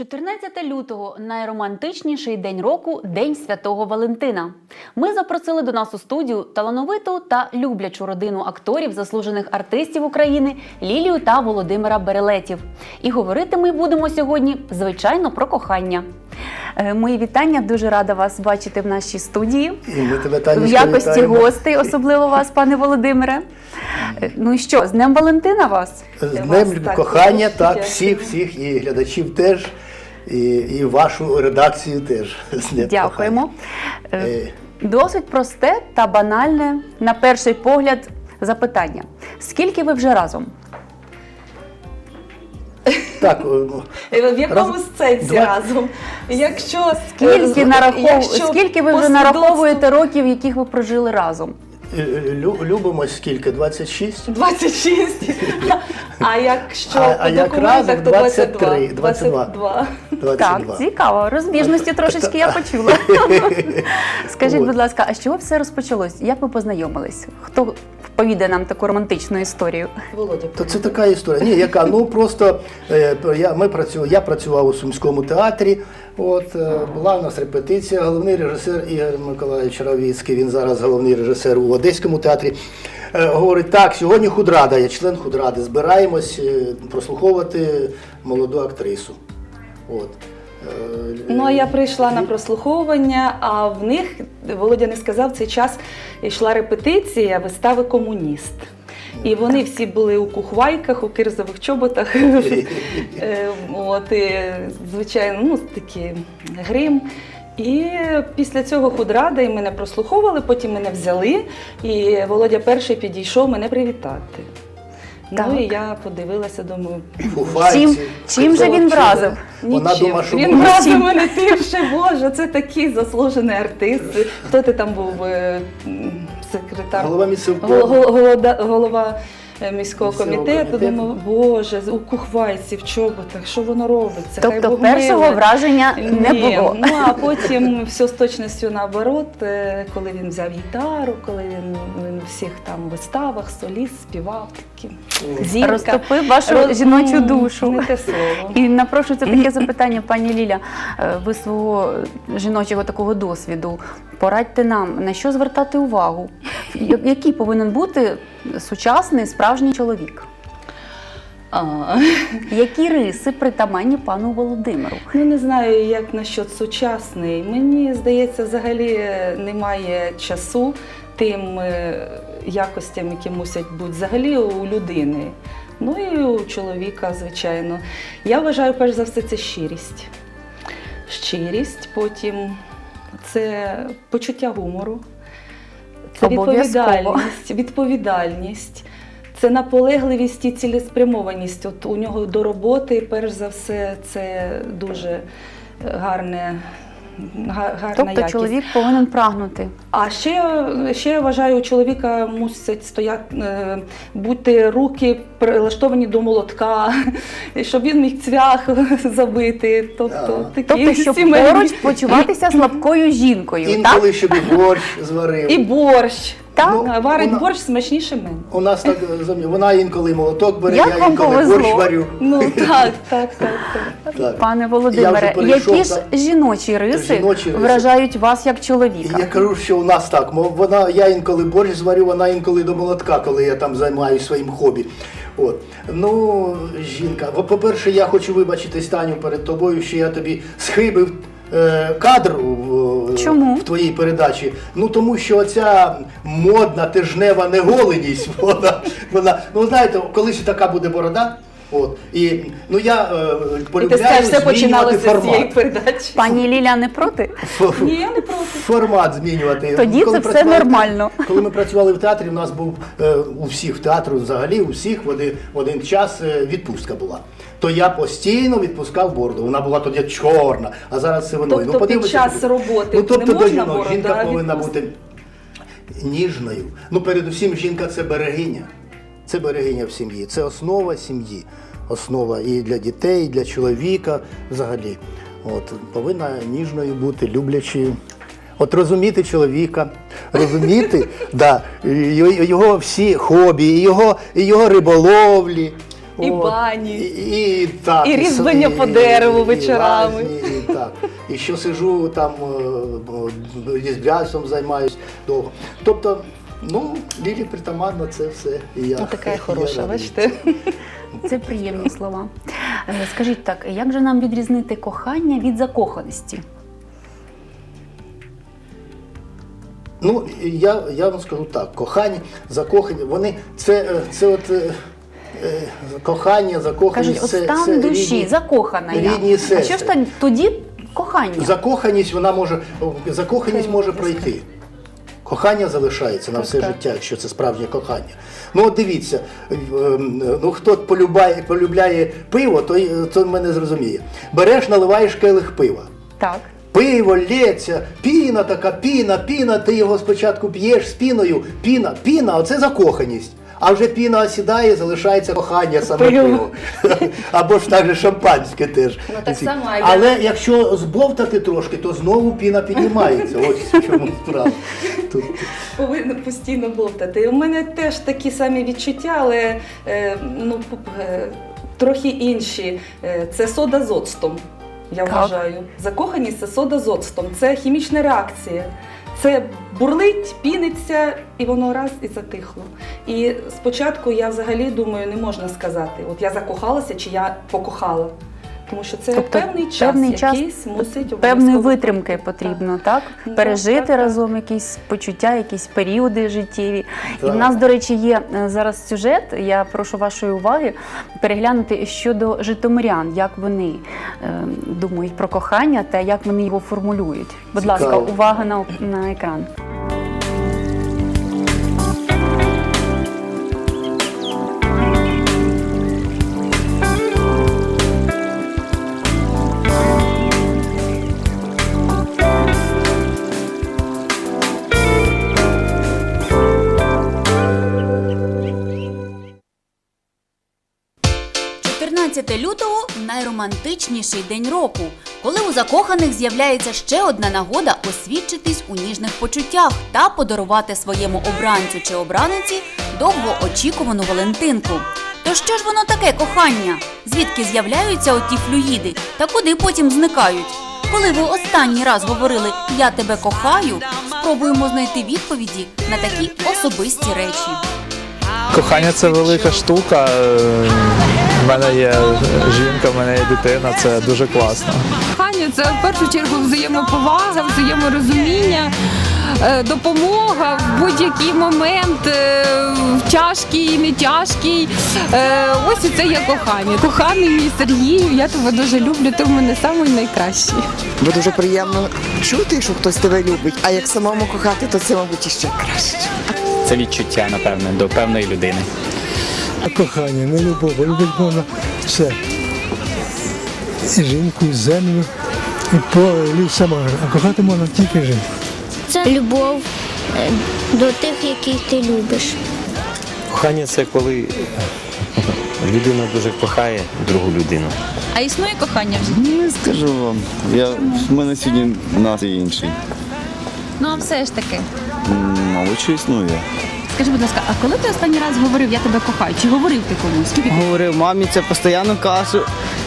14 лютого найромантичніший день року День Святого Валентина. Ми запросили до нас у студію талановиту та люблячу родину акторів, заслужених артистів України Лілію та Володимира Берелетів. І говорити ми будемо сьогодні, звичайно, про кохання. Е, Мої вітання, дуже рада вас бачити в нашій студії. І ми тебе В якості вітаємо. гостей, особливо вас, пане Володимире. Е, Ну і що, з Днем Валентина вас? З Вас Днем так, кохання, так, всіх, всіх, і глядачів теж, і, і вашу редакцію теж. Дякуємо. Е, Е, Досить просте та банальне, на перший погляд, запитання. Скільки ви вже разом? Так, е, В якому Раз- сенсі два- разом? Якщо Скільки, нарахов... якщо Скільки ви вже нараховуєте років, яких ви прожили разом? Е, лю- любимось скільки? 26? 26. А якщо А- по як документах, разом то 23, 22. 22. 22. 22. Так, цікаво. Розбіжності трошечки я почула. Скажіть, От. будь ласка, а з чого все розпочалось? Як ви познайомились? Хто повідає нам таку романтичну історію? Володя. То це така історія. Ні, яка? Ну просто е, я, ми працю, я працював у Сумському театрі. От е, була у нас репетиція. Головний режисер Ігор Миколаївич Равіцький, він зараз головний режисер у Одеському театрі. е, Говорить, так, сьогодні худрада, я член худради. Збираємось е, прослуховувати молоду актрису. От. Ну, а я прийшла на прослуховування, а в них, Володя не сказав, цей час йшла репетиція вистави Комуніст. І вони всі були у кухвайках, у кирзових чоботах. Е, От, і, звичайно, ну, такі грим. І після цього худрада і мене прослуховували, потім мене взяли, і Володя перший підійшов мене привітати. Так. Ну і я подивилася, думаю, фуфайці, Чим- чим же він вразив? Вона Нічим. думає, що він вразив мене тим, що Боже, це такий заслужений артист. Хто ти там був е, секретар? голова місцевого. Гол- гол- голова міського Міського комітету. комітету. Думав, Боже, у кухвайці, в чоботах, що воно робиться? Хай Тобто Бог першого враження не Ні, було. Ну а потім все з точністю наоборот, е, коли він взяв гітару, коли він, він у всіх там виставах, соліст, співав такі. Зірка. Розтопив вашу Роз- жіночу душу. Не те слово. І напрошується таке запитання, пані Ліля. Е, Ви свого жіночого такого досвіду порадьте нам, на що звертати увагу? Я- Який повинен бути сучасний справжній чоловік? А. Які риси притаманні пану Володимиру? Ну не знаю, як насчет сучасний. Мені здається, взагалі е, немає часу тим е, якостям, які мусять бути взагалі у людини. Ну і у чоловіка, звичайно. Я вважаю, перш за все, це щирість. Щирість, потім це почуття гумору, це відповідальність, відповідальність. Це наполегливість і цілеспрямованість. От у нього до роботи, перш за все, це дуже гарне, га- гарна Тобто якість. чоловік повинен прагнути. А ще, ще я вважаю, у чоловіка мусить стояти, е, бути руки прилаштовані до молотка, щоб він міг цвях забити. Тобто, Да. такі Тобто, щоб сімейні- поруч почуватися слабкою жінкою. Так? Інколи щоб і борщ зварив. І борщ. Так? Ну, Варить вона- борщ смачніше мене. У нас так е, вона інколи молоток бере, Як я вам інколи повезло? борщ варю. Ну так, так, так, так. Так. Пане Я Володимире, вже перейшов, які ж так. жіночі риси Жіночі риси. вражають вас як чоловіка? я кажу, що у нас так, мов вона, я інколи борщ зварю, вона інколи до молотка, коли я там займаюся своїм хобі. От. Ну, жінка, во- по-перше, я хочу вибачитись, Таню, перед тобою, що я тобі схибив кадр в, Чому? в твоїй передачі. Ну тому що ця модна тижнева неголеність, вона, вона, ну знаєте, колись така буде борода. От. І ну я е, І ти полюбляю скажеш, все змінювати починалося з цієї передачі. Пані Ліля не проти? Ф- Ні, я не проти. формат змінювати. Тоді Коли це все нормально. Коли ми працювали в театрі, у нас був е, у всіх театру, взагалі, у всіх в один, в один час е, відпустка була. То я постійно відпускав бороду. Вона була тоді чорна, а зараз це воно. Тобто під подивися час собі. роботи ну, тобто не до можна жінок жінка повинна відпустити? бути ніжною. Ну, передусім, жінка це берегиня. Це берегиня в сім'ї. Це основа сім'ї. Основа і для дітей, і для чоловіка взагалі. От, повинна ніжною бути, люблячою. От розуміти чоловіка, розуміти да, його всі хобі, і його, і його риболовлі. І От, бані. і, і, так, І різьблення по дереву вечорами. лазні, і, так. і що сижу там е, різблянством займаюсь довго. Тобто, ну, Лілі притаманно це все. І я, Ну, така я хороша, бачите? Це приємні слова. Е, Скажіть так, як же нам відрізнити кохання від закоханості? Ну, я, я вам скажу так, кохання, закохання, вони це, е, це от. е, Кохання, закоханість Кажуть, от стан це душі, рідні- закохана я. рідні А що ж тоді кохання? Закоханість вона може закоханість може пройти. Кохання залишається на все життя, якщо це справжнє кохання. Ну от дивіться, ем, ну хто полюбляє, полюбляє пиво, той, то мене зрозуміє. Береш, наливаєш келих пива. Так. Пиво лється, піна така, піна, піна, ти його спочатку п'єш з піною, піна, піна, оце закоханість. А вже піна осідає, залишається кохання саме Пиво. Або ж так же шампанське теж. Ну, так само, Але якщо збовтати трошки, то знову піна піднімається. Ось в чому справа. Тут Повинно постійно бовтати. У мене теж такі самі відчуття, але е, ну, е, трохи інші. Е, це сода з оцтом, я Так. вважаю. Закоханість це сода з оцтом. Це хімічна реакція. Це бурлить, піниться, і воно раз і затихло. І спочатку я взагалі думаю, не можна сказати, от я закохалася чи я покохала. Тому що це Тобто певний час, певний час, якийсь мусить Певної витримки потрібно, так? Так, Пережити так, так. разом якісь почуття, якісь періоди життєві. І в нас, до речі, є е, зараз сюжет. Я прошу вашої уваги переглянути щодо житомирян, як вони е, думають про кохання та як вони його формулюють. Будь ласка, увага на, на екран. – 14 лютого найромантичніший день року, коли у закоханих з'являється ще одна нагода освідчитись у ніжних почуттях та подарувати своєму обранцю чи обраниці довгоочікувану Валентинку. То що ж воно таке кохання? Звідки з'являються оті флюїди та куди потім зникають? Коли ви останній раз говорили Я тебе кохаю, спробуємо знайти відповіді на такі особисті речі. Кохання це велика штука. В мене є жінка, в мене є дитина, це дуже класно. Кохання це в першу чергу взаємоповага, взаєморозуміння, е, допомога в будь-який момент, е, в тяжкий і не тяжкий. Е, Ось і це є кохання. Коханий мій Сергію, я тебе дуже люблю, ти в мене самий найкращий. Бо дуже приємно чути, що хтось тебе любить, а як самому кохати, то це, мабуть, іще краще. Це відчуття, напевне, до певної людини. Кохання, не любов, любить можна все. І жінку, і землю, і поле, і ліс сама. А кохати можна тільки жінку. Це любов е, до тих, яких ти любиш. Кохання це коли людина дуже кохає другу людину. А існує кохання в житті? Не скажу вам. Я, в мене сьогодні настрій інший. Ну а все ж таки. М, Мабуть, що існує. Скажи, будь ласка, а коли ти останній раз говорив Я тебе кохаю? Чи говорив ти комусь? Скільки Говорив мамі, це постійно кажу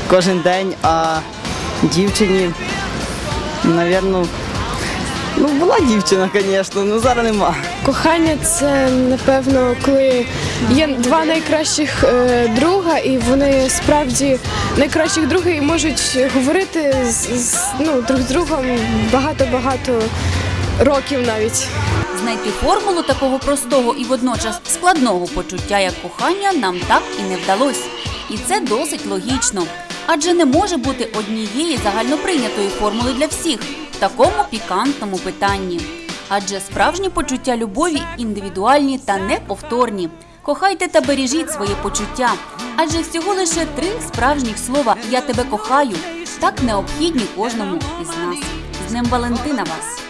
кожен день, а дівчині, напевно, ну була дівчина, звісно, але зараз нема. Кохання це напевно, коли є два найкращих е, друга, і вони справді найкращих друга і можуть говорити з, з- ну, друг з другом багато-багато років навіть. Знайти формулу такого простого і водночас складного почуття, як кохання, нам так і не вдалося. І це досить логічно. Адже не може бути однієї загальноприйнятої формули для всіх в такому пікантному питанні. Адже справжні почуття любові індивідуальні та неповторні. Кохайте та бережіть своє почуття. Адже всього лише три справжніх слова Я тебе кохаю так необхідні кожному із нас. З Днем Валентина вас!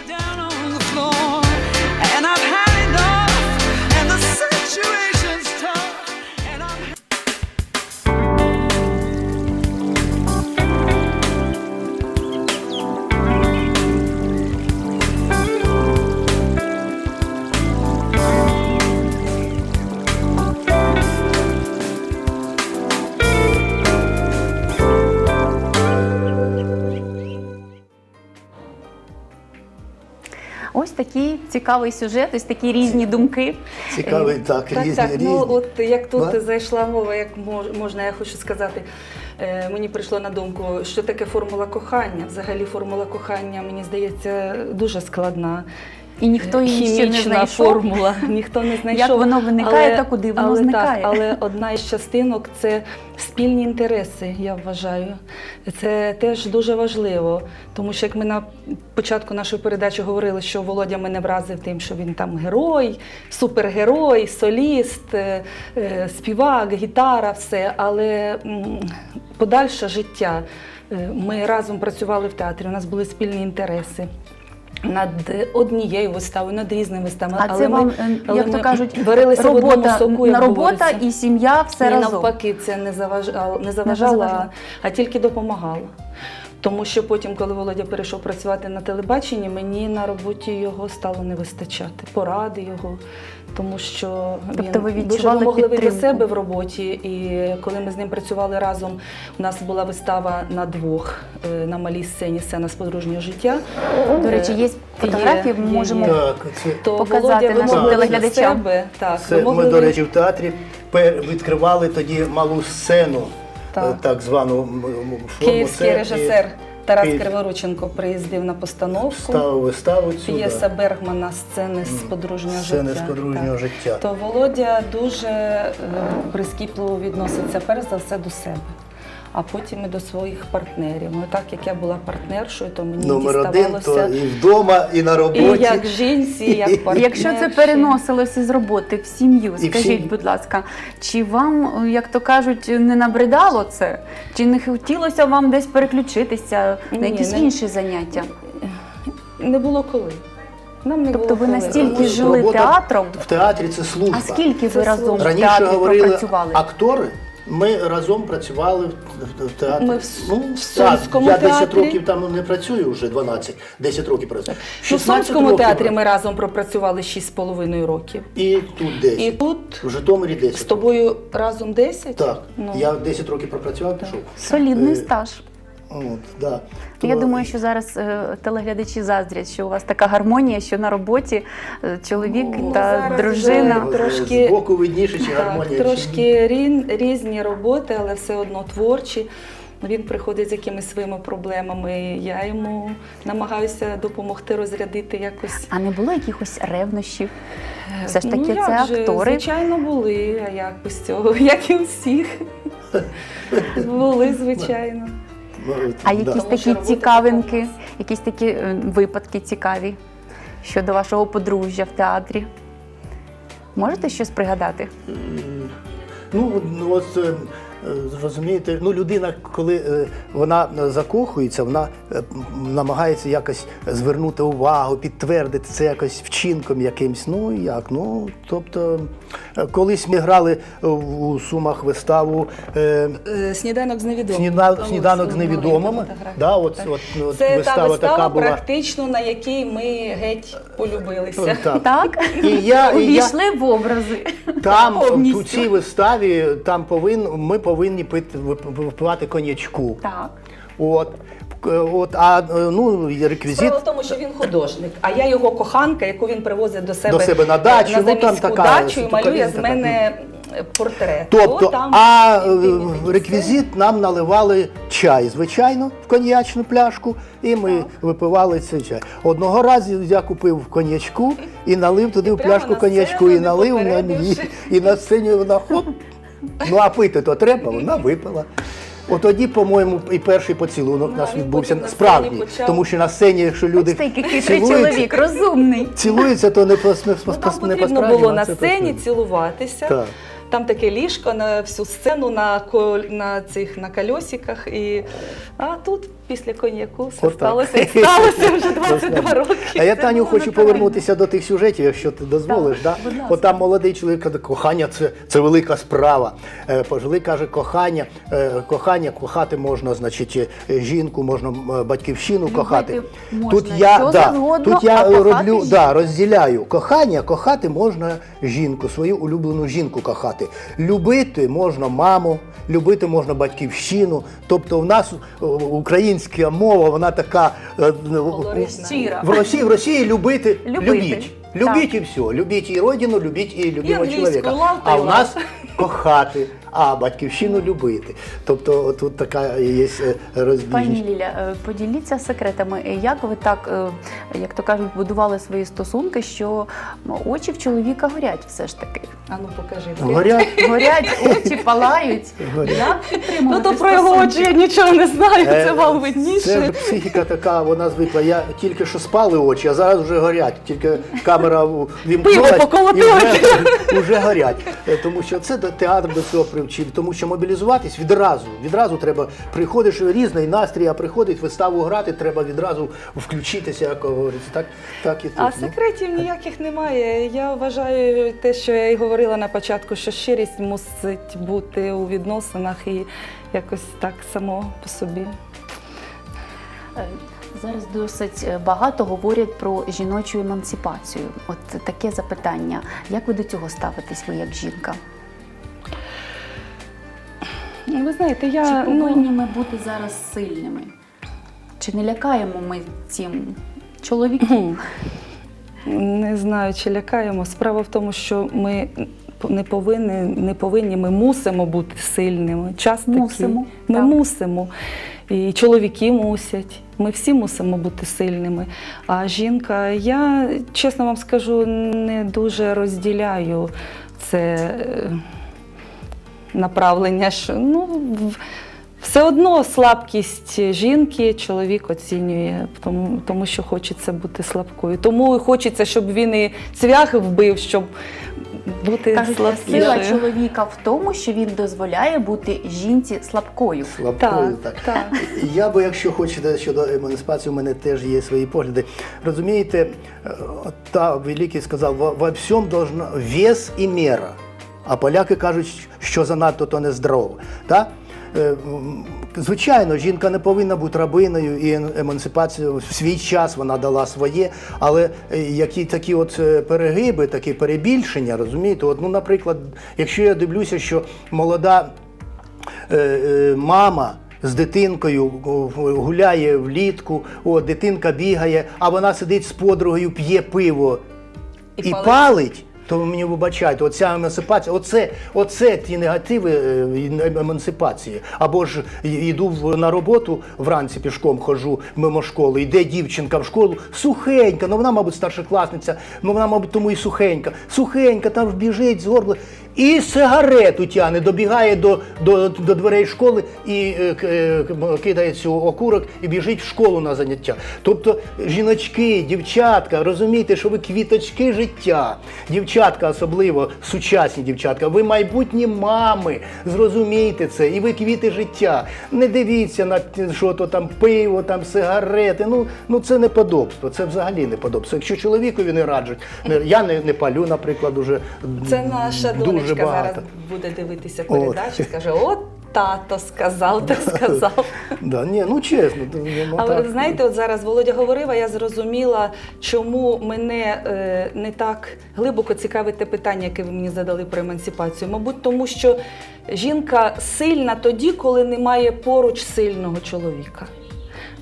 Такий цікавий сюжет, ось такі різні думки. Цікавий, так, Так, різні, так. різні. Ну от як тут Да? зайшла мова, як мож- можна, я хочу сказати. е, Мені прийшло на думку, що таке формула кохання. Взагалі, формула кохання, мені здається, дуже складна. І ніхто її ще не знайшов. формула, ніхто не знайшов. Як воно виникає та куди воно але, зникає. Так, але одна із частинок це спільні інтереси, я вважаю. Це теж дуже важливо, тому що як ми на початку нашої передачі говорили, що Володя мене вразив тим, що він там герой, супергерой, соліст, е, е, співак, гітара, все. Але подальше життя. Е, Ми разом працювали в театрі, у нас були спільні інтереси. Над однією виставою, над різними виставами. А це вам, е, але як то кажуть, варилися в одному робота, соку, як робота говориться. і сім'я все Ні, разом. навпаки, це не заважало, не заважало, заважало. а, а тільки допомагало. Тому що потім, коли Володя перейшов працювати на телебаченні, мені на роботі його стало не вистачати, поради його. Тому що Тобто ви він дуже відчували вимогливий до себе в роботі. І коли ми з ним працювали разом, у нас була вистава на двох е, на малій сцені сцена з подружнього життя. До речі, є Е, фотографії, ми можемо Так, це, то показати нашим телеглядачам. Так, це ми, вимогливий. до речі, в театрі пер- відкривали тоді малу сцену, Так. е, так звану форму. Київський режисер Тарас Київ- Криворученко приїздив на постановку. ставив виставу цю. П'єса да. Бергмана сцени з подружнього Сцени життя. з подружнього життя. То Володя дуже е, прискіпливо відноситься перш за все до себе, а потім і до своїх партнерів. Ну так як я була партнершою, то мені Номер один, то і вдома, і на роботі. і як жінці, і як партнерші. Якщо це переносилося з роботи в сім'ю, І в скажіть, будь ласка, чи вам, як то кажуть, не набридало це? Чи не хотілося вам десь переключитися на якісь не- інші заняття? Не було коли. Нам не Тобто було ви настільки що жили робота театром? В театрі це служба. А скільки ви Це разом в. Раніше театрі говорили пропрацювали? актори. Ми разом працювали в, театрі. Ми в ну, в Сумському я 10 театрі. років там не працюю вже 12, 10 років працюю. Ну, в 16 Сумському років театрі ми разом пропрацювали 6,5 років. І тут 10. І тут В Житомирі 10. з тобою разом 10? Так, Ну. я 10 років пропрацював, пішов. Солідний Е, стаж. От, да. Я думаю, що зараз е, телеглядачі заздрять, що у вас така гармонія, що на роботі е, чоловік Ну, та зараз дружина. вже трошки- Збоку видніше, чи Так, гармонія. чи ні. трошки рін, різні роботи, але все одно творчі. Він приходить з якимись своїми проблемами. і Я йому намагаюся допомогти розрядити якось. А не було якихось ревнощів? Все ж Ну, таки, як це же, актори. Звичайно, були, а як без цього, як і у всіх. Були, звичайно. Ну, А якісь такі цікавинки, якісь такі випадки цікаві щодо вашого подружжя в театрі? Можете щось пригадати? Ну, ну, от е, е, розумієте, ну людина, коли е, вона закохується, вона е, намагається якось звернути увагу, підтвердити це якось вчинком якимсь. Ну як? Ну тобто, е, колись ми грали у Сумах виставу е, Е, Сніданок з невідомими. «Сніда- сніданок з маленька фотографія. Да, от, Так. от, от Це вистава, та вистава, така була. практично, на якій ми геть полюбилися. Так. Так? І я, і я, Увійшли в образи. Там у цій виставі там повин, ми повинні пити випивати коньячку. Так. От. От, а е, ну, реквізит Справа в тому, що він художник, а я його коханка, яку він привозить до себе, До себе на дачу, на ну, там така дачу і малює з мене портрет. Тобто, О, там а е, реквізит нам наливали чай, звичайно, в коньячну пляшку, і ми випивали цей чай. Одного разу я купив коньячку і налив туди в пляшку коньячку, і налив на. І на сцені вона хоп. Ну а пити то треба, вона випила. От тоді, по-моєму, і перший поцілунок у нас відбувся справді, тому що на сцені, якщо люди Бачите, який хитрий цілуються, чоловік, розумний. цілуються, то не по не, Ну, там не потрібно по-справжньому, було а на це сцені цілуватися. Так. Там таке ліжко на всю сцену на на цих на кольосиках. І а тут після коньяку все Отак. сталося і сталося вже 22 роки. А я Таню хочу повернутися до тих сюжетів, якщо ти дозволиш. Да? будь. От там молодий чоловік каже, кохання це, це велика справа. Е, Пожилий каже, кохання, е, кохання, кохати можна, значить, е, жінку, можна батьківщину кохати. можна Тут я, да, завгодно, тут я роблю, жінку. да, розділяю. Кохання, кохати можна жінку, свою улюблену жінку кохати. Любити можна маму, любити можна батьківщину. Тобто в нас е, українці. Українська мова, вона така е, ну, Щира. в Росії, в Росії любити, Любити. любіть. Любіть і все. Любіть і родину, любіть і любимого англійську чоловіка. лав та А й у нас кохати, а батьківщину любити. Тобто тут така є е, Пані розбіжність. Ліля, е, поділіться секретами. Як ви так, е, як то кажуть, будували свої стосунки, що очі в чоловіка горять все ж таки? А ну покажи. Горять. Горять, очі палають. Горять. Як Ну то про його очі я нічого не знаю, це вам Це видніше. психіка така, вона звикла. Я тільки що спали очі, а зараз вже горять. Тільки камера в- вімкнулась і вже, вже горять. Тому що це до- театр до цього привчив. Тому що мобілізуватись відразу. Відразу треба. Приходиш різний настрій, а приходить виставу грати, треба відразу включитися, як говориться. Так, так і тут. А ну. секретів ніяких немає. Я вважаю те, що я і говорила на початку, що щирість мусить бути у відносинах і якось так само по собі. Е, Зараз досить е, багато говорять про жіночу емансипацію. От таке запитання. Як ви до цього ставитесь, ви як жінка? Ну, Ви знаєте, я Чи повинні ну, ми бути зараз сильними? Чи не лякаємо ми цим чоловіків? не знаю, чи лякаємо. Справа в тому, що ми не повинні, не повинні, ми мусимо бути сильними. Час такий. Мусимо, Ми так. мусимо. І чоловіки мусять. Ми всі мусимо бути сильними. А жінка, я чесно вам скажу, не дуже розділяю це е, направлення. Що, ну, все одно слабкість жінки чоловік оцінює, тому, тому що хочеться бути слабкою. Тому хочеться, щоб він і цвях вбив, щоб бути Кажуть, сила чоловіка в тому, що він дозволяє бути жінці слабкою. Слабкою, Так, так. так. Я би, якщо хочете щодо емансипації, у мене теж є свої погляди. Розумієте, е, та великий сказав, во, во всьому должна вес і мера. А поляки кажуть, що занадто, то не здорово. Та? Е, Звичайно, жінка не повинна бути рабиною, і ем- емансипація в свій час вона дала своє, але е, які такі от е, перегиби, такі перебільшення, розумієте? От, ну, наприклад, якщо я дивлюся, що молода мама з дитинкою гуляє влітку, о, дитинка бігає, а вона сидить з подругою, п'є пиво і, палить. палить. То ви мені вибачайте, оця емансипація, оце, оце ті негативи е, емансипації. Або ж йду на роботу вранці пішком хожу мимо школи, йде дівчинка в школу, сухенька, ну вона, мабуть, старшокласниця, ну вона, мабуть, тому і сухенька. Сухенька, там біжить з горла. І сигарету тяне, добігає до, до, до дверей школи і е, е, кидає цю окурок і біжить в школу на заняття. Тобто жіночки, дівчатка, розумієте, що ви квіточки життя. Дівчатка, особливо сучасні дівчатка, ви майбутні мами. Зрозумійте це, і ви квіти життя. Не дивіться на що то там пиво, там сигарети. Ну, ну це неподобство. Це взагалі неподобство. Якщо чоловікові не раджуть, я не, не палю, наприклад, уже Це наша дуже донечка зараз буде дивитися От. передачу і скаже: от тато сказав, так сказав. Да, ні, ну чесно, ну, ну, Але так. знаєте, от зараз Володя говорив, а я зрозуміла, чому мене е, не так глибоко цікавить те питання, яке ви мені задали про емансипацію. Мабуть, тому що жінка сильна тоді, коли немає поруч сильного чоловіка.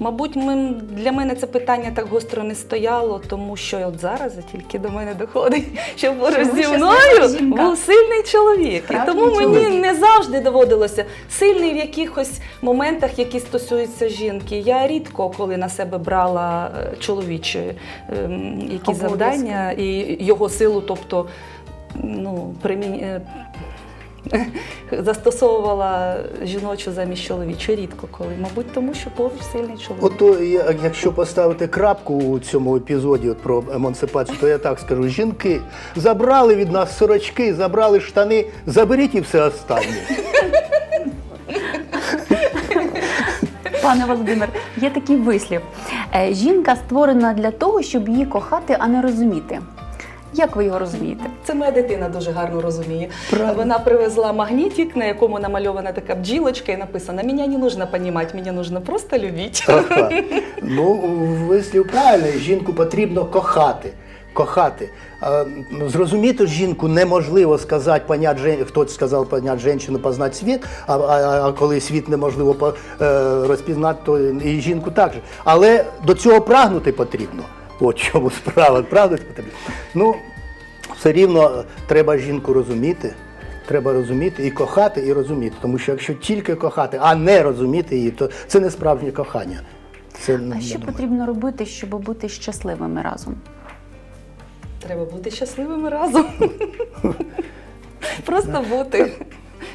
Мабуть, ми, для мене це питання так гостро не стояло, тому що от зараз тільки до мене доходить, що поруч зі мною був сильний чоловік. І Справжній тому мені не завжди доводилося сильний в якихось моментах, які стосуються жінки. Я рідко коли на себе брала е, чоловічі ем, які Обов'язки. завдання і його силу, тобто ну, примі... застосовувала жіночу замість чоловічої рідко коли. Мабуть, тому що поруч сильний чоловік. Ото я- якщо поставити крапку у цьому епізоді от про емансипацію, то я так скажу: жінки забрали від нас сорочки, забрали штани, заберіть і все останнє. Пане Володимир, є такий вислів: Е, жінка створена для того, щоб її кохати, а не розуміти. Як ви його розумієте? Це моя дитина дуже гарно розуміє. Вона привезла магнітик, на якому намальована така бджілочка, і написано: Мене не нужно понімати, мене нужно просто любити. Ага. Ну, вислів правильний, жінку потрібно кохати. Кохати. Ну, Зрозуміти жінку неможливо сказати, понять, хтось сказав понять жінку, познати світ, а, а, а коли світ неможливо по- е, розпізнати, то і жінку також. Але до цього прагнути потрібно. От чому справа. Потрібно. Ну, все рівно треба жінку розуміти. Треба розуміти і кохати, і розуміти. Тому що якщо тільки кохати, а не розуміти її, то це не справжнє кохання. Це А що думаю. потрібно робити, щоб бути щасливими разом? Треба бути щасливими разом. Просто бути.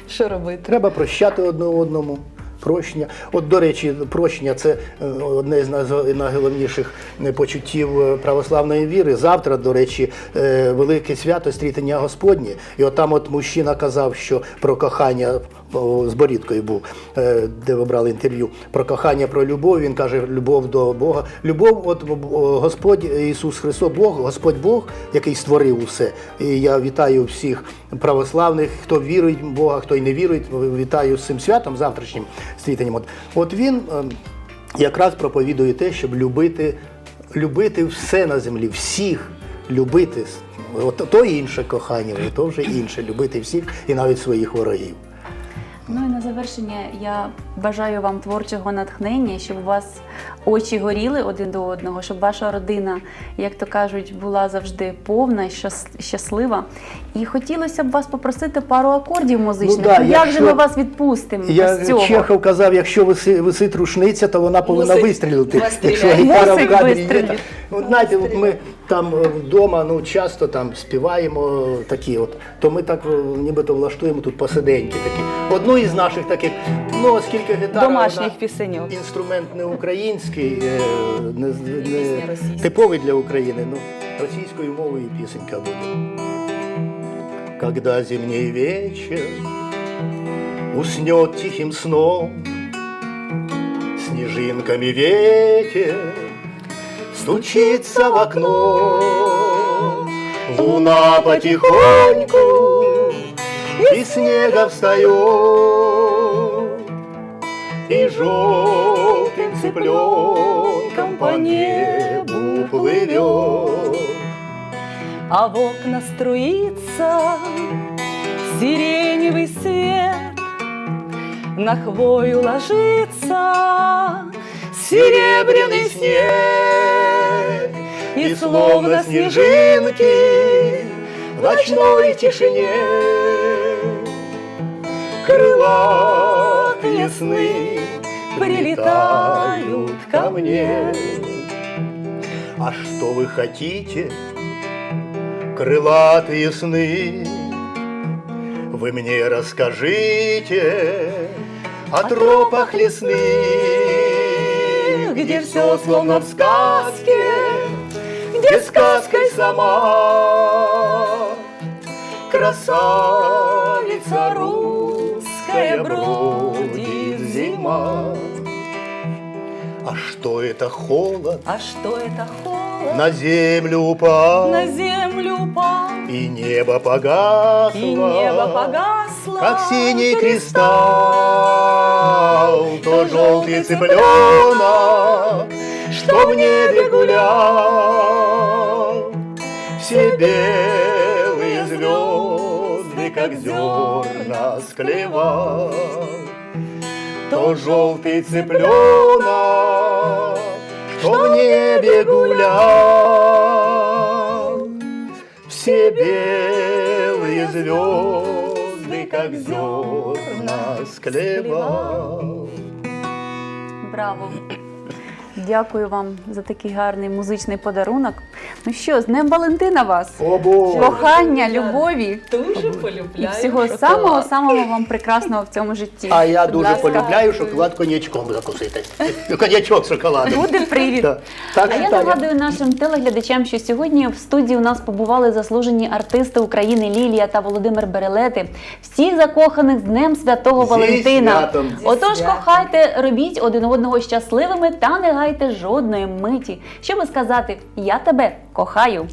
Що робити? Треба прощати одне одному. Прощення. От, до речі, прощення це е, одне з найголовніших е, почуттів е, православної віри. Завтра, до речі, велике свято стрітення Господнє. І от там от мужчина казав, що про кохання з Борідкою був, е, де ви брали інтерв'ю, про кохання, про любов. Він каже, любов до Бога. Любов, от Господь Ісус Христос, Бог, Господь Бог, який створив усе. І я вітаю всіх православних, хто вірує в Бога, хто й не вірує, вітаю з цим святом, завтрашнім світанням. От, от він ем, якраз проповідує те, щоб любити, любити все на землі, всіх любити. От то інше кохання, то вже інше, любити всіх і навіть своїх ворогів. Ну і на завершення я бажаю вам творчого натхнення, щоб у вас очі горіли один до одного, щоб ваша родина, як то кажуть, була завжди повна і щаслива. І хотілося б вас попросити пару акордів музичних. Ну да, Ну, як же ми вас відпустимо Я без цього? Чехов казав, якщо висить рушниця, то вона повинна Мусить вистрілити. Якщо гітара в кадрі є. Ну, знаєте, от ми там е, вдома ну, часто там співаємо такі, от, то ми так е, нібито влаштуємо тут посиденьки такі. Одну із наших таких, ну оскільки гітара Домашніх вона пісеньок. інструмент не український, е, не, не типовий для України, ну російською мовою пісенька буде. Когда зимний вечер уснет тихим сном, Снежинками ветер стучится в окно. Луна потихоньку из снега встает, И желтым цыпленком по небу плывет. А в окна струится сиреневый свет, На хвою ложится серебряный снег, И словно снежинки в ночной тишине Крылатые сны прилетают ко мне. А что вы хотите, крылатые сны? Вы мне расскажите о тропах лесных, где все словно в сказке, где сказкой сама. Красавица русская бродит зима. А что это холод? А что это холод? на землю упал, На землю упал, и небо погасло, и небо погасло, как синий кристалл, то желтый цыпленок, что в небе гулял. Все белые звезды, как зерна, склевал. То желтый цыпленок, что в небе гулял. Все белые звезды, как зерна, склевал. Браво! Дякую вам за такий гарний музичний подарунок. Ну що, з Днем Валентина вас! О, Боже! Кохання, любові Дуже і полюбляю. всього шоколад. самого самого вам прекрасного в цьому житті. А я Будь дуже ласка. полюбляю шоколад коньячком закусити. Коньячок з шоколадом. Буде привід. Так. Так, а я Таня. нагадую нашим телеглядачам, що сьогодні в студії у нас побували заслужені артисти України Лілія та Володимир Берелети. Всіх закоханих з Днем Святого Зі Валентина. святом. Зі Отож, святом. кохайте, робіть один одного щасливими та не гайте жодної миті, щоб сказати Я тебе кохаю.